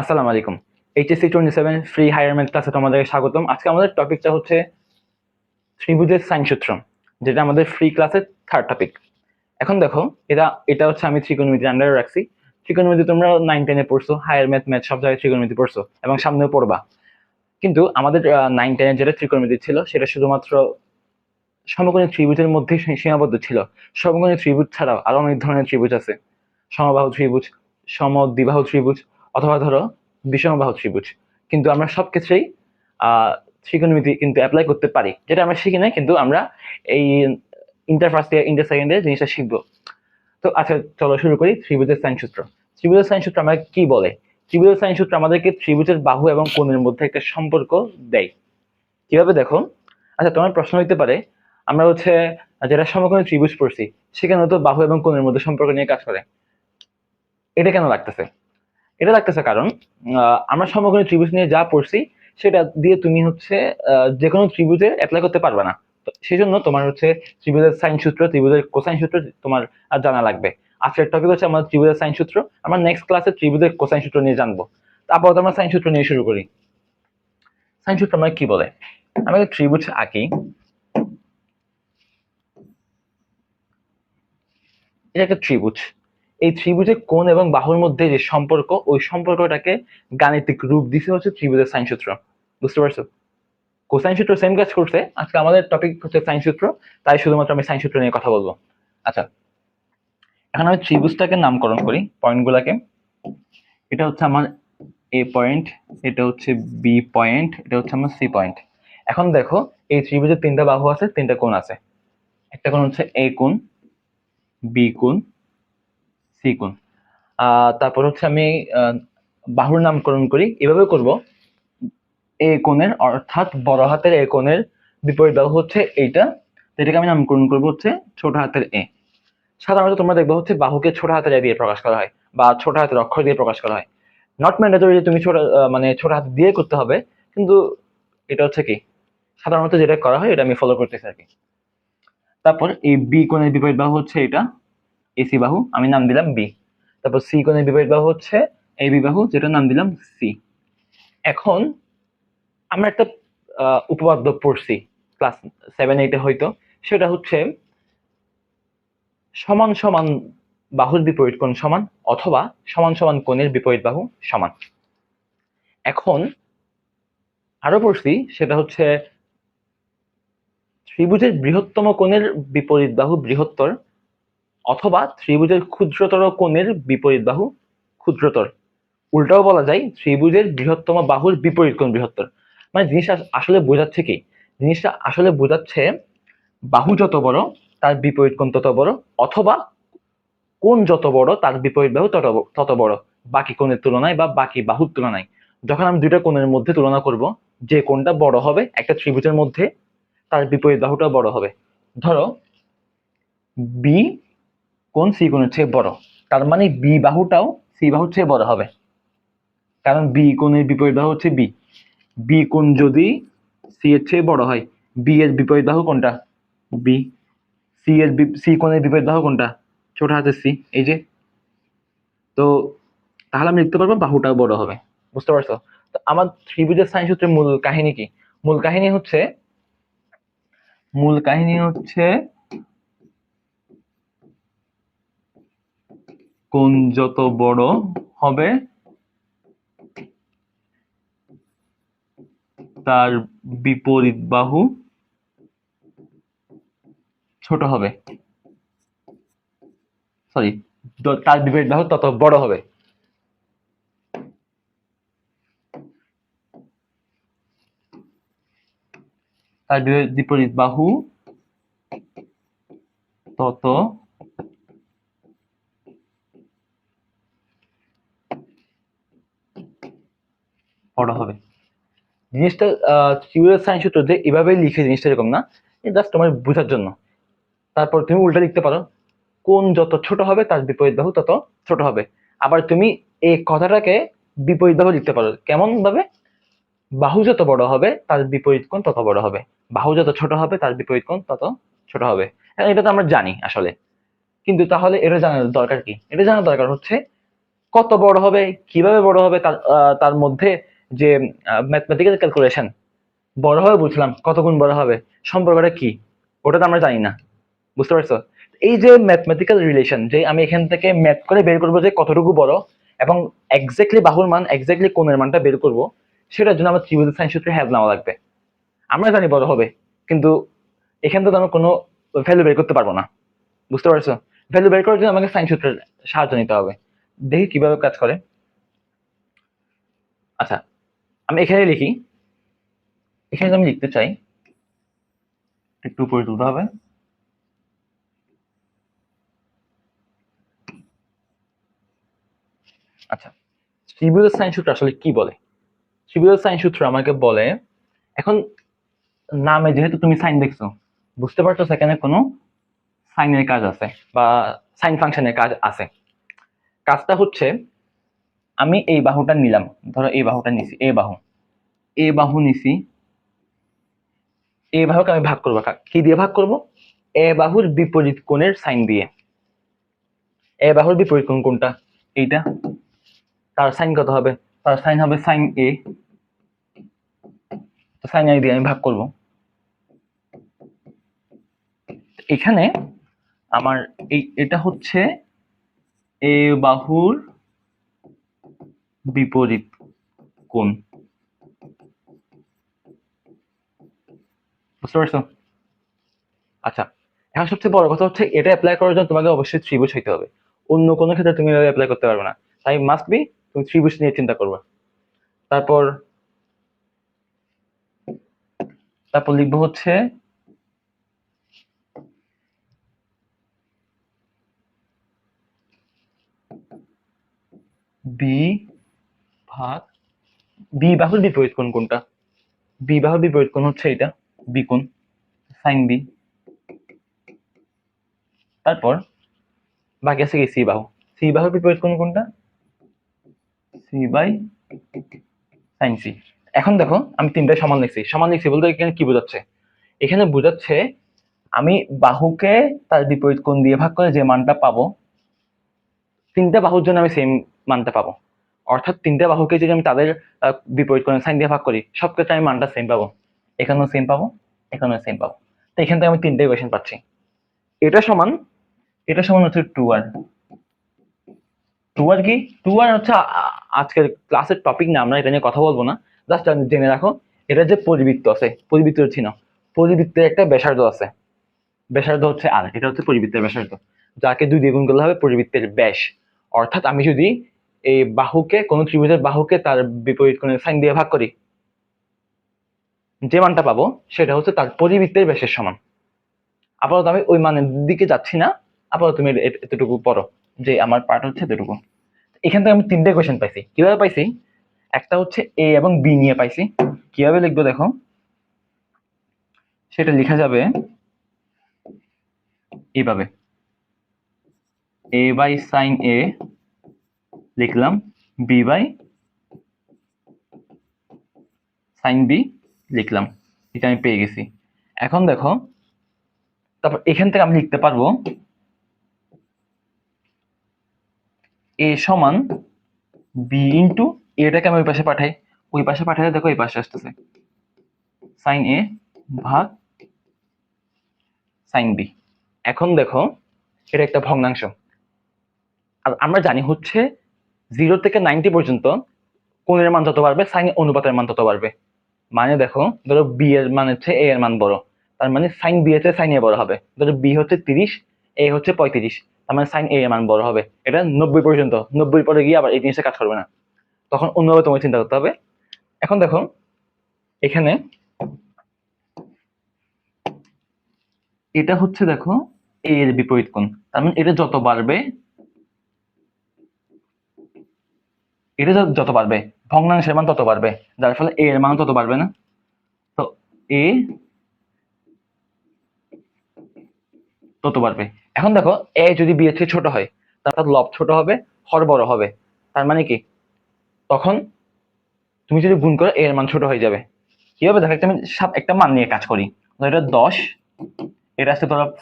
আসসালামু আলাইকুম। HSC twenty seven free হায়ারমেন্ট ক্লাসে তোমাদেরকে স্বাগতম। আজকে আমাদের টপিকটা হচ্ছে ত্রিভুজের সাইন সূত্র যেটা আমাদের ফ্রি ক্লাসের থার্ড টপিক এখন দেখো, এটা এটা হচ্ছে আমি ত্রিকোণমিতির আন্ডারে রাখছি। ত্রিকোণমিতি তোমরা নাইন টেনে পড়ছো হায়ার ম্যাথ ম্যাথ সব জায়গায় ত্রিকোণমিতি পড়ছো এবং সামনেও পড়বা। কিন্তু আমাদের নাইন টেনে যেটা ত্রিকোণমিতি ছিল, সেটা শুধুমাত্র সমকোণী ত্রিভুজের মধ্যেই সীমাবদ্ধ ছিল। সমকোণী ত্রিভুজ ছাড়াও আরও অনেক ধরনের ত্রিভুজ আছে। সমবাহু ত্রিভুজ, সমদ্বিবাহু ত্রিভুজ অথবা ধরো বিষমবাহু ত্রিভুজ। কিন্তু আমরা সব ক্ষেত্রেই ত্রিকোণমিতি কিন্তু অ্যাপ্লাই করতে পারি। যেটা আমরা শিখি না কিন্তু আমরা এই inter first year inter second year জিনিসটা শিখব। তো আচ্ছা চলো শুরু করি ত্রিভুজের সাইন সূত্র। ত্রিভুজের সাইন সূত্র আমাদের কি বলে? ত্রিভুজের সাইন সূত্র আমাদেরকে ত্রিভুজের বাহু এবং কোণের মধ্যে একটা সম্পর্ক দেয়। কীভাবে দেখো? আচ্ছা তোমার প্রশ্ন হইতে পারে, আমরা হচ্ছে যেটা সমকোণী ত্রিভুজ পড়ছি সেখানে তো বাহু এবং কোণের মধ্যে সম্পর্ক নিয়ে কাজ করে। এটা কেন লাগতেছে? এটা লাগতেছে কারণ আমরা সমকোণী ত্রিভুজ নিয়ে যা পড়ছি, সেটা দিয়ে তুমি হচ্ছে যে কোনো ত্রিভুজে অ্যাপ্লাই করতে পারবে না। সেই জন্য তোমার হচ্ছে ত্রিভুজের সাইন সূত্র, ত্রিভুজের কোসাইন সূত্র তোমার জানা লাগবে। আজকের টপিক হচ্ছে আমাদের ত্রিভুজের সাইন সূত্র। আমরা নেক্সট ক্লাসে ত্রিভুজের কোসাইন সূত্র নিয়ে জানব। তারপর আমরা সাইন সূত্র নিয়ে শুরু করি। সাইন সূত্র আমরা কি বলে? আমি একটা ত্রিভুজ আঁকি। এটা একটা ত্রিভুজ। এই ত্রিভুজের কোণ এবং বাহুর মধ্যে যে সম্পর্ক, ওই সম্পর্কটাকে গাণিতিক রূপ দিছে হচ্ছে ত্রিভুজের সাইন সূত্র। বুঝতে পারছ? কোসাইন সূত্র সেম কাজ করছে। আজকে আমাদের টপিক হচ্ছে সাইন সূত্র, তাই শুধুমাত্র আমি সাইন সূত্র নিয়ে কথা বলব। আচ্ছা এখন আমি ত্রিভুজটাকে নামকরণ করি পয়েন্টগুলোকে এটা হচ্ছে আমার এ পয়েন্ট এটা হচ্ছে বি পয়েন্ট এটা হচ্ছে আমার সি পয়েন্ট এখন দেখো, এই ত্রিভুজের তিনটা বাহু আছে, তিনটা কোণ আছে। একটা কোণ হচ্ছে এ কোণ বি কোণ সি কোণ আহ, তারপর হচ্ছে আমি বাহুর নামকরণ করি। এভাবে করব। এ কোণের অর্থাৎ বড় হাতের এ কোণের বিপরীত বাহু হচ্ছে এইটা। এটাকে আমি নামকরণ করব হচ্ছে ছোট হাতের এ। সাধারণত তোমরা দেখবে হচ্ছে বাহুকে ছোট হাতের এ দিয়ে প্রকাশ করা হয় বা ছোট হাতের অক্ষর দিয়ে প্রকাশ করা হয়। নট ম্যান্ডেটরি যে তুমি ছোট মানে ছোট হাত দিয়ে করতে হবে কিন্তু এটা হচ্ছে কি? সাধারণত যেটা করা হয় এটা আমি ফলো করতেছি আর কি। তারপর এই বি কোণের বিপরীত বাহু হচ্ছে এটা এসি বাহু, আমি নাম দিলাম বি তারপর সি কোণের বিপরীত বাহু হচ্ছে এই বি বাহু যেটা নাম দিলাম সি এখন আমরা একটা উপপাদ্য পড়ছি ক্লাস সেভেন এইটে হয়তো। সেটা হচ্ছে সমান সমান বাহুর বিপরীত কোণ সমান অথবা সমান সমান কোণের বিপরীত বাহু সমান। এখন আরও পড়ছি, সেটা হচ্ছে ত্রিভুজের বৃহত্তম কোণের বিপরীত বাহু বৃহত্তর। অথবা ত্রিভুজের ক্ষুদ্রতর কোণের বিপরীত বাহু ক্ষুদ্রতর। উল্টাও বলা যায় ত্রিভুজের বৃহত্তম বাহুর বিপরীত কোণ বৃহত্তর। মানে জিনিসটা আসলে বোঝাচ্ছে কি? জিনিসটা আসলে বোঝাচ্ছে বাহু যত বড়, তার বিপরীত কোণ তত বড়, অথবা কোণ যত বড়, তার বিপরীত বাহু তত তত বড়। বাকি কোণের তুলনায় বা বাকি বাহুর তুলনায়। যখন আমি দুইটা কোণের মধ্যে তুলনা করব, যে কোণটা বড় হবে একটা ত্রিভুজের মধ্যে, তার বিপরীত বাহুটা বড় হবে। ধরো বি কোণ সি কোণের চেয়ে বড়? তার মানে বি বাহুটাও সি বাহুর চেয়ে বড় হবে। কারণ বি কোণের বিপরীত বাহু হচ্ছে বি বি কোণ যদি সি এর চেয়ে বড় হয় বি এর বিপরীত বাহু কোনটা? বি সি এর সি কোণের বিপরীত বাহু কোনটা? ছোট হাতের সি এই যে। তো তাহলে আমি লিখতে পারব বাহুটাও বড় হবে। বুঝতে পারছ? তো আমার ত্রিভুজের সাইন সূত্রের মূল কাহিনী কি? মূল কাহিনী হচ্ছে, মূল কাহিনী হচ্ছে কোণ যত বড় হবে, তার বিপরীত বাহু ছোট হবে। সরি তার বিপরীত বাহু তত বড় হবে। তার বিপরীত বাহু তত বড় হবে। জিনিসটা ত্রিভুজের সাইন সূত্র যে এভাবে লিখে জিনিসটা এরকম না জাস্ট তোমার বোঝার জন্য। তারপর তুমি উল্টা লিখতে পারো। কোন যত ছোট হবে, তার বিপরীত বাহু তত ছোট হবে। আবার তুমি এই কথাটাকে বিপরীত বাহু লিখতে পারো। কেমন ভাবে? বাহু যত বড় হবে, তার বিপরীত কোণ তত বড় হবে। বাহু যত ছোট হবে, তার বিপরীত কোণ তত ছোট হবে। এটা তো আমরা জানি আসলে। কিন্তু তাহলে এটা জানার দরকার কি? এটা জানার দরকার হচ্ছে, কত বড় হবে, কীভাবে বড় হবে, তার তার মধ্যে যে ম্যাথমেটিক্যাল ক্যালকুলেশন বড় হবে বুঝলাম কত গুণ বড় হবে, সম্পর্কটা কি? ওটা তো আমরা জানি না, বুঝতে পারছ? এই যে ম্যাথমেটিক্যাল রিলেশন যে আমি এখান থেকে ম্যাথ করে বের করব যে কতটুকু বড়, এবং এক্স্যাক্টলি বাহুর মান এক্স্যাক্টলি কোণের মানটা বের করব, সেটার জন্য আমার ত্রিভুজ সাইন সূত্রে হেল্প নেওয়া লাগবে। আমরা জানি বড় হবে, কিন্তু এখান থেকে আমরা কোনো ভ্যালু বের করতে পারব না, বুঝতে পারছ? ভ্যালু বের করার জন্য আমাকে সাইন সূত্রের সাহায্য নিতে হবে। দেখি কীভাবে কাজ করে। আচ্ছা আমি এখানে লিখি। এখানে আমি লিখতে চাই, একটু উপরে তুলতে হবে। আচ্ছা ত্রিভুজের সাইন সূত্র আসলে কি বলে? ত্রিভুজের সাইন সূত্র আমাকে বলে, এখন নামে যেহেতু তুমি সাইন দেখছ, বুঝতে পারছ সেখানে কোনো সাইনের কাজ আছে বা সাইন ফাংশনের কাজ আছে। কাজটা হচ্ছে আমি এই বাহুটা নিলাম। ধরো এই বাহুটা নিছি, এ বাহু। এ বাহু নিছি, এ বাহুকে আমি ভাগ করব। কা- দিয়ে ভাগ করব? এ বাহুর বিপরীত কোণের সাইন দিয়ে। এ বাহুর বিপরীত কোণ কোনটা? এইটা। তার সাইন কত হবে? তার সাইন হবে সাইন এ। সাইন এ দিয়ে আমি ভাগ করব। এখানে আমার এই এটা হচ্ছে এ বাহুর বিপরীত কোণ। বুঝতে পারছ? আচ্ছা এখন সবচেয়ে বড় কথা হচ্ছে এটা অ্যাপ্লাই করার জন্য তোমাকে অবশ্যই ত্রিভুজ হইতে হবে। অন্য কোনো ক্ষেত্রে তুমি অ্যাপ্লাই করতে পারবে না। তাই মাস্ট বি তুমি ত্রিভুজ নিয়ে চিন্তা করবে। তারপর তারপর লিখব হচ্ছে বি ভাগ বি বাহুর বিপরীত কোণ কোনটা? বি বাহুর বিপরীত কোণ হচ্ছে এটা বি কোণ সাইন বি তারপর বাকি আছে কি সি বাহু? সি বাহুর বিপরীত কোণ কোনটা? সি বাই সাইন সি এখন দেখো, আমি তিনটায় সমান লিখছি। সমান লিখছি বলতে এখানে কি বোঝাচ্ছে? এখানে বোঝাচ্ছে আমি বাহুকে তার বিপরীত কোণ দিয়ে ভাগ করে যে মানটা পাবো, তিনটা বাহুর জন্য আমি সেম মানটা পাবো। অর্থাৎ তিনটা বাহুকে যদি আমি তাদের বিপরীত কোণের সাইন দিয়ে ভাগ করি সব ক্ষেত্রে আমি মানটা সেম পাবো। এখানেও সেম পাবো, এখানেও সেম পাবো। তো এখান থেকে আমি তিনটে ইকুয়েশন পাচ্ছি। এটা সমান এটা সমান হচ্ছে টু আর টু আর কি? টু আর হচ্ছে আজকের ক্লাসের টপিক না, আমরা এটা নিয়ে কথা বলব না। জাস্ট জেনে রাখো, এটা যে পরিবৃত্ত আছে পরিবৃত্ত চিহ্ন। পরিবৃত্তের একটা ব্যাসার্ধ আছে। ব্যাসার্ধ হচ্ছে আর এটা হচ্ছে পরিবৃত্তের ব্যাসার্ধ। যাকে দুই দিয়ে গুণ করলে হবে পরিবৃত্তের ব্যাস। অর্থাৎ আমি যদি এই বাহুকে, কোনো ত্রিভুজের বাহুকে তার বিপরীত কোণের সাইন দিয়ে ভাগ করি। যে মানটা পাবো, সেটা হচ্ছে তার পরিবৃত্তের ব্যাসের সমান। আপাতত আমি ওই মানের দিকে যাচ্ছি না, আপাতত তুমি এতটুকু পড়ো, যে আমার পার্ট হচ্ছে এতটুকু। এখান থেকে আমি তিনটে কোয়েশ্চেন পাইছি। কীভাবে পাইছি? একটা হচ্ছে এ এবং বি নিয়ে পাইছি। কীভাবে লিখব দেখো? সেটা লেখা যাবে এইভাবে এ বাই সাইন এ লিখলাম বি বাই সাইন বি লিখলাম। এটা আমি পেয়ে গেছি। এখন দেখো, তারপর এখান থেকে আমি লিখতে পারব এ সমান বি ইন্টু এটাকে আমি ওই পাশে পাঠাই। ওই পাশে পাঠালে দেখো এই পাশে আসতেছে। সাইন এ ভাগ সাইন বি এখন দেখো, এটা একটা ভগ্নাংশ। আর আমরা জানি হচ্ছে জিরো থেকে নাইনটি পর্যন্ত কোণের মান যত বাড়বে সাইন অনুপাতের মান তত বাড়বে। মানে দেখো, ধরো বি এর মান হচ্ছে এ এর মান বড়। তার মানে সাইন বি চেয়ে সাইন এ বড় হবে। ধরো বি হচ্ছে তিরিশ এ হচ্ছে পঁয়ত্রিশ। তার মানে সাইন এ এর মান বড় হবে। এটা নব্বই পর্যন্ত। নব্বই পরে গিয়ে আবার এই জিনিসটা কাজ করবে না। তখন অন্যভাবে তোমাকে চিন্তা করতে হবে। এখন দেখো, এখানে এটা হচ্ছে দেখো এ এর বিপরীত কোণ। তার মানে এটা যত বাড়বে এটা যত- বাড়বে, ভগ্নাংশের মান তত বাড়বে, যার ফলে এ এর মান তত বাড়বে না। তো এ তত বাড়বে। এখন দেখো এ যদি বি এর ছোট হয়, তার লব ছোট হবে, হর বড় হবে। তার মানে কি? তখন তুমি যদি গুণ করো এর মান ছোট হয়ে যাবে। কি হবে দেখো, একটা আমি সাপ একটা মান নিয়ে কাজ করি। এটা দশ, এটা আসছে ধরো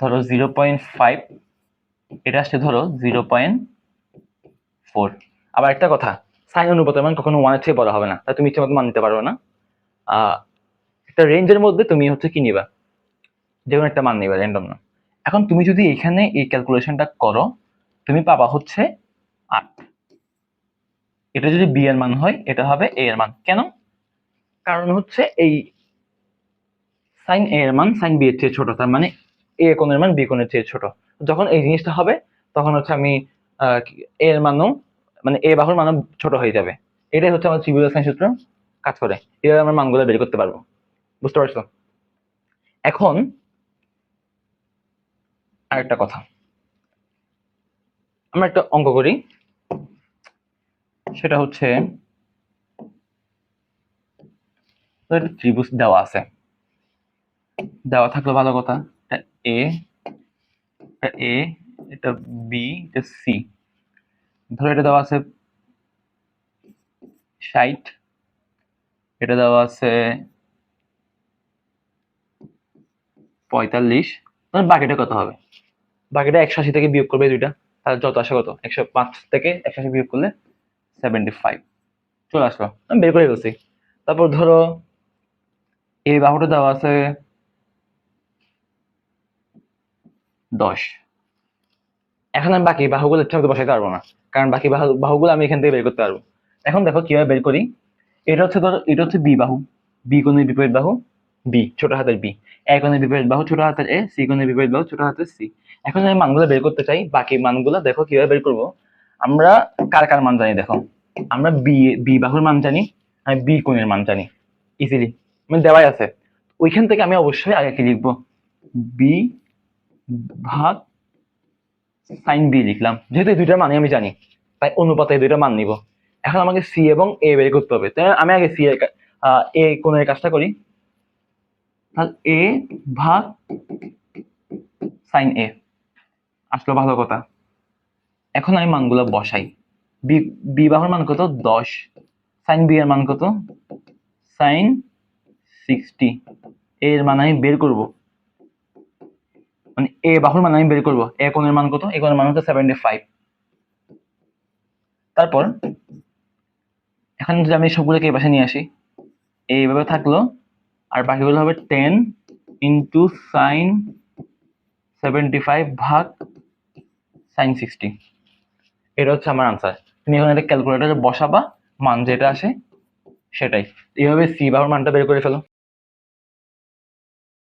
ধরো জিরো পয়েন্ট ফাইভ এটা আসছে ধরো জিরো পয়েন্ট ফোর আবার একটা কথা সাইন অনুপাতের মান কখনো ওয়ানের চেয়ে বড় হবে না। তাই তুমি ইচ্ছে মতো মান নিতে পারবে না। একটা রেঞ্জের মধ্যে তুমি হচ্ছে কি নিবা? যে কোনো একটা মান নিবা র্যান্ডম না। এখন তুমি যদি এখানে এই ক্যালকুলেশনটা করো, তুমি পাবা হচ্ছে আট। এটা যদি বি এর মান হয়, এটা হবে এ এর মান। কেন? কারণ হচ্ছে এই সাইন এ এর মান সাইন বি এর চেয়ে ছোট। তার মানে এ কোণের মান বি কোণের চেয়ে ছোট। যখন এই জিনিসটা হবে, তখন হচ্ছে আমি এর মানও মানে এ বাহুর মানও ছোট হয়ে যাবে। এটাই হচ্ছে আমার ত্রিভুজ সাইন সূত্র কাজ করে। এভাবে আমরা মানগুলো বের করতে পারব। বুঝতে পারছ? এখন আরেকটা কথা। আমরা একটা অঙ্ক করি। সেটা হচ্ছে ত্রিভুজ দেওয়া আছে। দেওয়া থাকলে ভালো কথা। এ এ এটা বি এটা সি ধরো এটা দেওয়া আছে ষাট, এটা দেওয়া আছে পঁয়তাল্লিশ, তাহলে বাকিটা কত হবে? বাকিটা একশো আশি থেকে বিয়োগ করবে দুইটা, তাহলে যত আসে কত? একশো পাঁচ থেকে একশো আশি বিয়োগ করলে সেভেন্টি ফাইভ। চলে আসলো, আমি বের করে ফেলছি। তারপর ধরো এই বাহুটা দেওয়া আছে দশ। এখন আমি বাকি বাহুগুলো ইচ্ছা মতো বসাইতে পারব না। কারণ বাকি বাহু, বাহুগুলো আমি এখান থেকে বের করতে পারব। এখন দেখো কীভাবে বের করি। এটা হচ্ছে ধরো, এটা হচ্ছে বি বাহু। বি কোণের বিপরীত বাহু বি ছোট হাতের বি এ কোণের বিপরীত বাহু, ছোট হাতের এ সি কোণের বিপরীত বাহু, ছোট হাতের সি এখন আমি মানগুলো বের করতে চাই। বাকি মানগুলো দেখো কীভাবে বের করব। আমরা কার কার মান জানি দেখো। আমরা বি বি বাহুর মান জানি আমি বি কোণের মান জানি। ইজিলি মানে দেওয়াই আছে। ওইখান থেকে আমি অবশ্যই আগে কি লিখব? বি ভাগ সাইন বি লিখলাম। যেহেতু এই দুইটার মানে আমি জানি, তাই অনুপাতে দুইটা মান নিব। এখন আমাকে সি এবং এ বের করতে হবে। তাই আমি আগে সি এ কোণের কাজটা করি। তাহলে এ ভাগ সাইন এ। আসলো ভালো কথা। এখন আমি মানগুলো বসাই। বি বি বাহুর মান কত? দশ। সাইন বি এর মান কত? Sine sixty. এর মান আমি বের করব। মানে এ বাহুর মান আমি বের করব। এ কোণের মান কত? এ কোণের মান হচ্ছে সেভেন্টি ফাইভ তারপর, এখন যদি আমি সবগুলোকে এই পাশে নিয়ে আসি এইভাবে থাকল, আর বাকিগুলো হবে ten into sine seventy five ভাগ সাইন সিক্সটি এটা হচ্ছে আমার আনসার তুমি এখন এটা ক্যালকুলেটারে বসাবা, মান যেটা আসে সেটাই। এইভাবে সি বাহুর মানটা বের করে ফেলো।